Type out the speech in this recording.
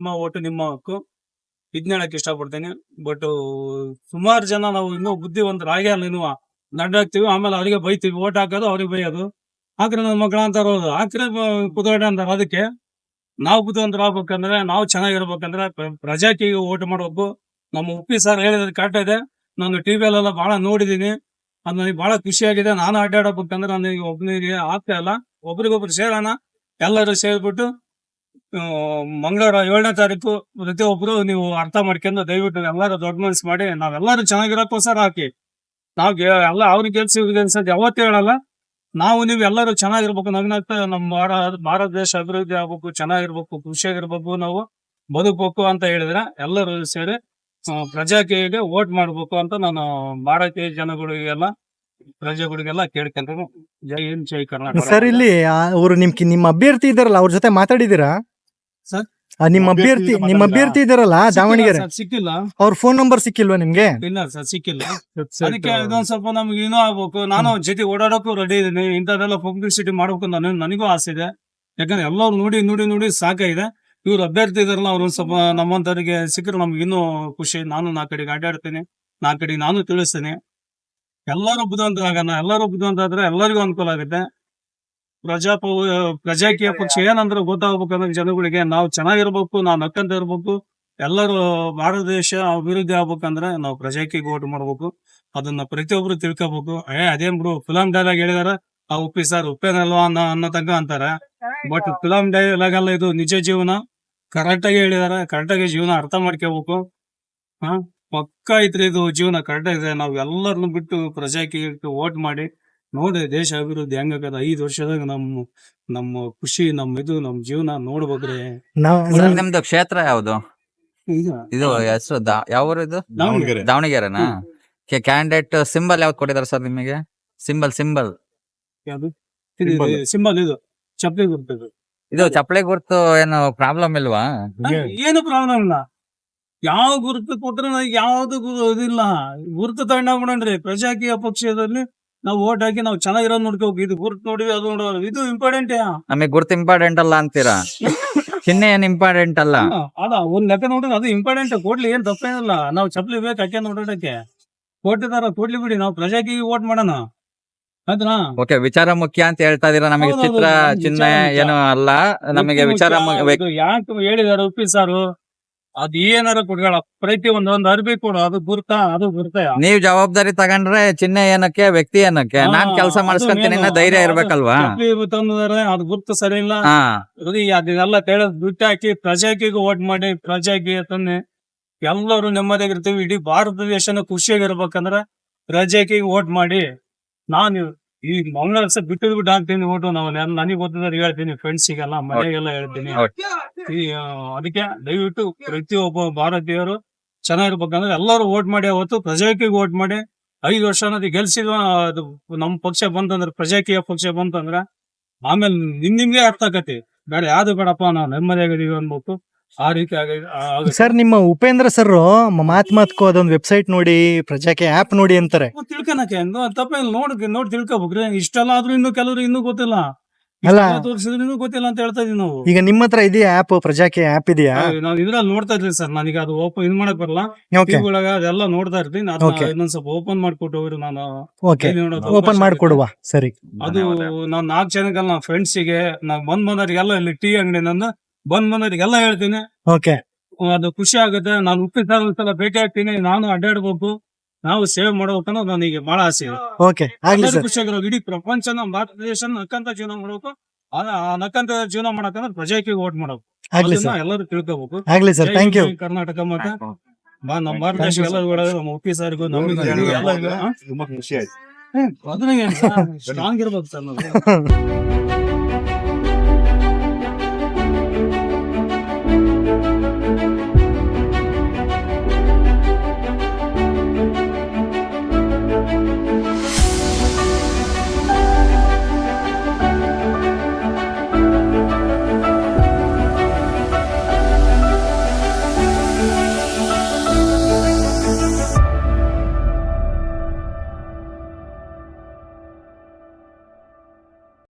ನಿಮ್ಮ ಓಟು ನಿಮ್ಮ ಹಕ್ಕು ಇದನ್ನ ಹೇಳಕ್ ಇಷ್ಟಪಡ್ತೀನಿ ಬಟ್ ಸುಮಾರು ಜನ ನಾವು ಇನ್ನೂ ಬುದ್ಧಿವಂತರಾಗೇ ಅಲ್ಲ ನಡ್ ಹಾಕ್ತಿವಿ ಆಮೇಲೆ ಅವರಿಗೆ ಬೈತೀವಿ. ಓಟ್ ಹಾಕೋದು ಅವ್ರಿಗೆ ಬೈಯೋದು. ಹಾಕ್ರೆ ನನ್ನ ಮಕ್ಕಳ ಅಂತ ಇರೋದು. ಹಾಕ್ರೆ ಕುದುರೆ ಅಂತಾರೆ ಅದಕ್ಕೆ ನಾವು ಬುದ್ಧಿವಂತರಾಗ್ಬೇಕಂದ್ರೆ ನಾವು ಚೆನ್ನಾಗಿರ್ಬೇಕಂದ್ರೆ ಪ್ರ- ಪ್ರಜಾಕಿಗೆ ಓಟ್ ಮಾಡಬೇಕು. ನಮ್ಮ ಉಪ್ಪಿ ಸರ್ ಹೇಳಿದ್ರೆ ಕರೆಕ್ಟ್ ಇದೆ. ನಾನು ಟಿವಿಯಲ್ಲೆಲ್ಲ ಬಹಳ ನೋಡಿದೀನಿ. ಅದು ನನಗೆ ಬಹಳ ಖುಷಿಯಾಗಿದೆ. ನಾನು ಅಡ್ಡಾಡಬೇಕಂದ್ರೆ ನನಗೆ ಒಬ್ಬನಿಗೆ ಆಗ್ತಾ ಇಲ್ಲ ಒಬ್ರಿಗೊಬ್ರು ಸೇರೋಣ. ಎಲ್ಲರೂ ಸೇರ್ಬಿಟ್ಟು ಮಂಗಳವಾರ ಏಳನೇ ತಾರೀಕು ಪ್ರತಿಯೊಬ್ರು ನೀವು ಅರ್ಥ ಮಾಡ್ಕೊಂಡು ದಯವಿಟ್ಟು ಎಲ್ಲರೂ ದೊಡ್ಡ ಮನಸ್ಸು ಮಾಡಿ ನಾವೆಲ್ಲರೂ ಚೆನ್ನಾಗಿರೋಕ್ಕೋಸ್ಕರ ಹಾಕಿ. ನಾವು ಎಲ್ಲ ಅವ್ರಿಗೆ ಗೆಲ್ಸಿ ಇವ್ರಿಗೆ ಗೆಲ್ಸೋದು ಯಾವತ್ತೂ ಹೇಳಲ್ಲ. ನಾವು ನೀವು ಎಲ್ಲರೂ ಚೆನ್ನಾಗಿರ್ಬೇಕು ನಗ್ನಾಗ್ತಾ ನಮ್ಮ ಭಾರತ ದೇಶ ಅಭಿವೃದ್ಧಿ ಆಗ್ಬೇಕು ಚೆನ್ನಾಗಿರ್ಬೇಕು ಖುಷಿಯಾಗಿರ್ಬೇಕು ನಾವು ಬದುಕಬೇಕು ಅಂತ ಹೇಳಿದ್ರೆ ಎಲ್ಲರೂ ಸೇರಿ ಆ, ಪ್ರಜಾಕಿಗೆ ವೋಟ್ ಮಾಡ್ಬೇಕು ಅಂತ ನಾನು ಭಾರತೀಯ ಜನಗಳಿಗೆಲ್ಲ ಪ್ರಜೆಗಳಿಗೆಲ್ಲ ಕೇಳ್ಕೊಂಡ್ರೆ ಜೈ ಹಿಂದ್ ಜೈ ಕರ್ನಾಟಕ. ಸರ್ ಇಲ್ಲಿ ಅವರು ನಿಮ್ ನಿಮ್ಮ ಅಭ್ಯರ್ಥಿ ಇದಾರಲ್ಲ ಅವ್ರ ಜೊತೆ ಮಾತಾಡಿದೀರಾ ಸರ್? ಆ, ನಿಮ್ಮ ಅಭ್ಯರ್ಥಿ ನಿಮ್ಮ ಅಭ್ಯರ್ಥಿ ಇದಾರಲ್ಲ ದಾವಣಗೆರೆ ಸಿಕ್ಕಿಲ್ಲ ಸರ್, ಸಿಕ್ಕಿಲ್ಲ. ಅವ್ರ ಫೋನ್ ನಂಬರ್ ಸಿಕ್ಕಿಲ್ವಾ ನಿಮ್ಗೆ? ಇಲ್ಲ ಸರ್ ಸಿಕ್ಕಿಲ್ಲ. ಅದಕ್ಕೆ ಇದೊಂದ್ ಸ್ವಲ್ಪ ನಮ್ಗೆ ಇನ್ನೂ ಆಗ್ಬೇಕು. ನಾನು ಜೊತೆ ಓಡಾಡಕ್ಕೂ ರೆಡಿ ಇದೀನಿ ಇಂಥದ್ದೆಲ್ಲ ಪಬ್ಲಿಸಿಟಿ ಮಾಡ್ಬೇಕು ನಾನು ನನಗೂ ಆಸೆ ಇದೆ. ಯಾಕಂದ್ರೆ ಎಲ್ಲರೂ ನೋಡಿ ನೋಡಿ ನೋಡಿ ಸಾಕಾಗಿದೆ ಇವ್ರು ಅಭ್ಯರ್ಥಿ ಇದಾರಲ್ಲ ಅವ್ರು ಒಂದ್ ಸ್ವಲ್ಪ ನಮ್ಮಂತವರಿಗೆ ಸಿಕ್ಕರೆ ನಮ್ಗೆ ಇನ್ನೂ ಖುಷಿ. ನಾನು ನಾ ಕಡೆಗೆ ಅಡ್ಡಾಡ್ತೀನಿ ನಾ ಕಡೆಗೆ ನಾನು ತಿಳಿಸ್ತೀನಿ. ಎಲ್ಲರೂ ಬುದ್ಧಿವಂತರಾಗಣ. ಎಲ್ಲರೂ ಬುದ್ಧಿವಂತ ಆದ್ರೆ ಎಲ್ಲರಿಗೂ ಅನುಕೂಲ ಆಗುತ್ತೆ. ಪ್ರಜಾಪ ಪ್ರಜಾಕೀಯ ಪಕ್ಷ ಏನಂದ್ರೆ ಗೊತ್ತಾಗ್ಬೇಕಂದ್ರೆ ಜನಗಳಿಗೆ ನಾವು ಚೆನ್ನಾಗಿರ್ಬೇಕು ನಾವು ನಕ್ಕಂತ ಇರ್ಬೇಕು ಎಲ್ಲರೂ ಭಾರತ ದೇಶ ಅಭಿವೃದ್ಧಿ ಆಗ್ಬೇಕಂದ್ರೆ ನಾವು ಪ್ರಜಾಕೀಯ ಓಟ್ ಮಾಡ್ಬೇಕು. ಅದನ್ನ ಪ್ರತಿಯೊಬ್ರು ತಿಳ್ಕೊಬೇಕು. ಏ ಅದೇನ್ ಬಿಡು ಫಿಲಂ ಡೈಲಾಗ್ ಹೇಳಿದಾರ ಆ ಉಪ್ಪಿ ಸರ್ ಉಪ್ಪೇನಲ್ವಾ ಅನ್ನೋ ಅನ್ನೋ ತಂಗ ಅಂತಾರೆ. ಬಟ್ ಫಿಲಂ ಡೈಲಾಗ್ ಅಲ್ಲ ಇದು ನಿಜ ಜೀವನ. ಕರೆಕ್ಟ್ ಆಗಿ ಹೇಳಿದಾರೆ ಕರೆಕ್ಟ್ ಆಗಿ ಜೀವನ ಅರ್ಥ ಮಾಡ್ಕೋಬೇಕು. ಹಾ? ಪಕ್ಕ ಐತ್ರಿ ಇದು ಜೀವನ ಕರೆಕ್ಟ್ ಇದೆ ನಾವ್ ಎಲ್ಲರನ್ನು ಬಿಟ್ಟು ಪ್ರಜಾಕಿಗೆ ಓಟ್ ಮಾಡಿ ನೋಡಿ ದೇಶ ಅಭಿವೃದ್ಧಿ ಹೆಂಗಾಗದ? ಐದು ವರ್ಷದಾಗ ನಮ್ಮ ನಮ್ಮ ಖುಷಿ ನಮ್ಮ ಇದು ನಮ್ಮ ಜೀವನ ನೋಡ್ಬೇಕ್ರಿ. ನಾವ್ ಸರ್ ನಿಮ್ದು ಕ್ಷೇತ್ರ ಯಾವ್ದು? ಈಗ ಇದು ಹೆಸರು ಯಾವ ಊರು ಇದು? ದಾವಣಗೆರೆ. ದಾವಣಗೆರೆನಾ? ಕ್ಯಾಂಡಿಡೇಟ್ ಸಿಂಬಲ್ ಯಾವ್ದು ಕೊಟ್ಟಿದ್ದಾರೆ ಸರ್ ನಿಮಗೆ? Symbol symbol. ಯಾವ್ದು? ಸಿಂಬಲ್. ಇದು ಚಪ್ಪಲಿ ಗುರ್ತದು ಇದು. ಚಪ್ಪಲಿ ಗುರ್ತು ಏನು ಪ್ರಾಬ್ಲಮ್ ಇಲ್ವಾ? ಏನು ಪ್ರಾಬ್ಲಮ್ ಇಲ್ಲ. ಯಾವ ಗುರುತು ಕೊಟ್ಟರೆ ನನಗೆ ಯಾವ್ದು ಗುರು ಇದಿಲ್ಲ. ಗುರುತು ತಗೊಂಡ್ರಿ ಪ್ರಜಾಕೀಯ ಪಕ್ಷದಲ್ಲಿ ನಾವು ಓಟ್ ಹಾಕಿ ನಾವು ಚೆನ್ನಾಗಿರೋದು ನೋಡ್ಕೋಬೇಕು ಇದು ಗುರುತು ನೋಡಿವಿ ಅದು ನೋಡೋದು ಇದು ಇಂಪಾರ್ಟೆಂಟ್ ನಮಗೆ ಗುರ್ತು ಇಂಪಾರ್ಟೆಂಟ್ ಅಲ್ಲ ಅಂತೀರಾ? ಚಿಹ್ನೆ ಏನ್ ಇಂಪಾರ್ಟೆಂಟ್ ಅಲ್ಲ? ಅದ ಒಂದ್ ಲೆಕ್ಕ ನೋಡಿದ್ರೆ ಅದು ಇಂಪಾರ್ಟೆಂಟ್ ಕೊಡ್ಲಿ ಏನ್ ತಪ್ಪೇನಿಲ್ಲ ನಾವು ಚಪ್ಪಲಿ ಬೇಕು ಹಾಕ್ಯ ನೋಡೋದಕ್ಕೆ. ಕೊಟ್ಟಿದಾರ ಕೊಡ್ಲಿ ಬಿಡಿ. ನಾವು ಪ್ರಜಾಕಿ ಓಟ್ ಮಾಡೋಣ. ಆಯ್ತಾ ಓಕೆ ವಿಚಾರ ಮುಖ್ಯ ಅಂತ ಹೇಳ್ತಾ ಇದೀರಾ ನಮಗೆ ಚಿತ್ರ ಚಿಹ್ನೆ ಏನು ಅಲ್ಲ. ನಮಗೆ ವಿಚಾರ ಯಾಕೆ ಹೇಳಿದಾರೆ ಉಪ್ಪಿ ಸಾರು? ಅದ್ ಏನಾರ ಕೊಡ್ಗಳ ಪ್ರತಿ ಒಂದ್ ಒಂದ್ ಅರ್ಬಿ ಕೊಡು. ಅದು ಗುರ್ತ ಅದು ಗುರ್ತ. ನೀವ್ ಜವಾಬ್ದಾರಿ ತಗೊಂಡ್ರೆ ಚಿಹ್ನೆ ಏನಕ್ಕೆ ವ್ಯಕ್ತಿ ಏನಕ್ಕೆ? ನಾನ್ ಕೆಲಸ ಮಾಡಿಸ್ಕೊಂತೀನಿ ಧೈರ್ಯ ಇರ್ಬೇಕಲ್ವಾ? ತಂದ್ರೆ ಅದು ಗುರ್ತ ಸರಿ ಇಲ್ಲ ಅದನ್ನೆಲ್ಲ ತೆಗೆದು ಬಿಟ್ಟು ಹಾಕಿ ಪ್ರಜಾಕಿಗೆ ಓಟ್ ಮಾಡಿ ಪ್ರಜಾಕಿ ತಂದೆ ಎಲ್ಲರೂ ನೆಮ್ಮದಿಯಾಗಿರ್ತೀವಿ ಇಡೀ ಭಾರತ ದೇಶನ ಖುಷಿಯಾಗಿರ್ಬೇಕಂದ್ರೆ ಪ್ರಜಾಕಿಗೆ ಓಟ್ ಮಾಡಿ. ನಾನು ಈ ಮಂಗಳ ಸಹ ಬಿಟ್ಟು ಬಿಟ್ಟು ಹಾಕ್ತೀನಿ ಓಟು ನಾವು ನನಗೆ ಗೊತ್ತಿದ್ರೆ ಹೇಳ್ತೀನಿ. ಫ್ರೆಂಡ್ಸಿಗೆಲ್ಲ ಮನೆಗೆಲ್ಲ ಹೇಳ್ತೀನಿ. ಈ ಅದಕ್ಕೆ ದಯವಿಟ್ಟು ಪ್ರತಿಯೊಬ್ಬ ಭಾರತೀಯರು ಚೆನ್ನಾಗಿರ್ಬೇಕಂದ್ರೆ ಎಲ್ಲರೂ ಓಟ್ ಮಾಡಿ ಅವತ್ತು ಪ್ರಜಾಕ್ಕೆ ಓಟ್ ಮಾಡಿ ಐದು ವರ್ಷ ಅನ್ನೋದು ಗೆಲ್ಸಿದ್ವ ಅದು ನಮ್ ಪಕ್ಷ ಬಂತಂದ್ರೆ ಪ್ರಜಾಕೀಯ ಪಕ್ಷ ಬಂತಂದ್ರೆ ಆಮೇಲೆ ನಿಮ್ ನಿಮ್ಗೆ ಅರ್ಥ ಆಕತಿ ಬೇಡ ಯಾವ್ದು ಬೇಡಪ್ಪ ನಾವು ನೆಮ್ಮದಿಯಾಗಿದೀವಿ ಅನ್ಬೇಕು ಆ ರೀತಿ ಆಗ ಸರ್ ನಿಮ್ಮ ಉಪೇಂದ್ರ ಸರ್ ಮಾತ್ ಮಾತ್ಕೋ ಅದೊಂದು ವೆಬ್ಸೈಟ್ ನೋಡಿ ಪ್ರಜಾಕೆ ಆಪ್ ನೋಡಿ ಅಂತಾರೆ. ತಿಳ್ಕೊಳಕ್ಕೆ ಏನು ತಪ್ಪೇನು ನೋಡ್ ನೋಡ್ ತಿಳ್ಕೊಬೇಕ್ರಿ. ಇಷ್ಟೆಲ್ಲ ಆದ್ರೂ ಇನ್ನು ಕೆಲವ್ರು ಇನ್ನೂ ಗೊತ್ತಿಲ್ಲ. ಅಲ್ಲ. ತೋರ್ಸಿದ್ರು ಗೊತ್ತಿಲ್ಲ ಅಂತ ಹೇಳ್ತಾ ಇದೀವಿ ನಾವು. ಈಗ ನಿಮ್ಮ ಹತ್ರ ಇದೆಯಾ ಆಪ್ ಪ್ರಜಾಕೆ ಆಪ್ ಇದೆಯಾ? ನಾವು ಇದ್ರಲ್ಲಿ ನೋಡ್ತಾ ಇದ್ರಿ ಸರ್. ನನಗೆ ಅದು ಓಪನ್ ಇದ್ ಮಾಡಕ್ ಬರಲ್ಲ. ಒಳಗ ಅದೆಲ್ಲ ನೋಡ್ತಾ ಇರ್ತೀನಿ. ಅದನ್ನ ಇನ್ನೊಂದ್ ಸ್ವಲ್ಪ ಓಪನ್ ಮಾಡ್ಕೊಟ್ಟು ಹೋಗ್ರಿ ನಾನು. ಓಪನ್ ಮಾಡ್ಕೊಡುವ. ಸರಿ. ಅದು ನಾನ್ ನಾಲ್ಕು ಜನಕ್ಕೆ ಫ್ರೆಂಡ್ಸ್ಗೆ ನಾವ್ ಬಂದ್ ಬಂದವರಿಗೆಲ್ಲ ಇಲ್ಲಿ ಟೀ ಅಂಗಡಿ ನಂದು ಬಂದ್ ಬಂದವರಿಗೆಲ್ಲ ಹೇಳ್ತೀನಿ. ಓಕೆ ಅದು ಖುಷಿ ಆಗುತ್ತೆ. ನಾನು ಉಪ್ಪಿನ ಸಲ ಒಂದ್ಸಲ ಭೇಟಿ ಆಗ್ತೀನಿ. ನಾನು ಅಡ್ಡಾಡ್ಬೇಕು. ನಾವು ಸೇವೆ ಮಾಡ್ಬೇಕು ಅನ್ನೋದು ನನಗೆ ಬಹಳ ಆಸೆ ಇದೆ ಓಕೆ ಆಗ್ಲಿ ಎಲ್ಲರೂ ಸರ್ ಖುಷಿಯಾಗಿರೋ ಇಡೀ ಪ್ರಪಂಚ ನಮ್ಮ ಭಾರತ ದೇಶ ನಕ್ಕಂತ ಜೀವನ ಮಾಡಬೇಕು ಆ ಆ ನಕ್ಕಂತ ಜೀವನ ಮಾಡಕಂದ್ರೆ ಪ್ರಜಾಕಿಗೆ ಓಟ್ ಮಾಡ್ಬೇಕು ಆಗ್ಲಿ ಅದನ್ನ ಸರ್ ಎಲ್ಲರೂ ತಿಳ್ಕೋಬೇಕು ಆಗ್ಲಿ ಸರ್ ಜೈ ಥ್ಯಾಂಕ್ ಯು ಜೈ ಕರ್ನಾಟಕ ಮತ್ತೆ ಬಾ- ನಮ್ಮ ಭಾರತ Thank ದೇಶ you, sir. ಎಲ್ಲರೂ ಕೂಡ ನಮ್ಮ ಉಪ್ಪಿ ಸಾರಿಗೂ ನಮಗೆ ಎಲ್ಲ ತುಂಬಾ ಖುಷಿ ಆಯ್ತು ಸ್ಟ್ರಾಂಗ್ ಇರ್ಬೇಕು ಸರ್ ನಾವು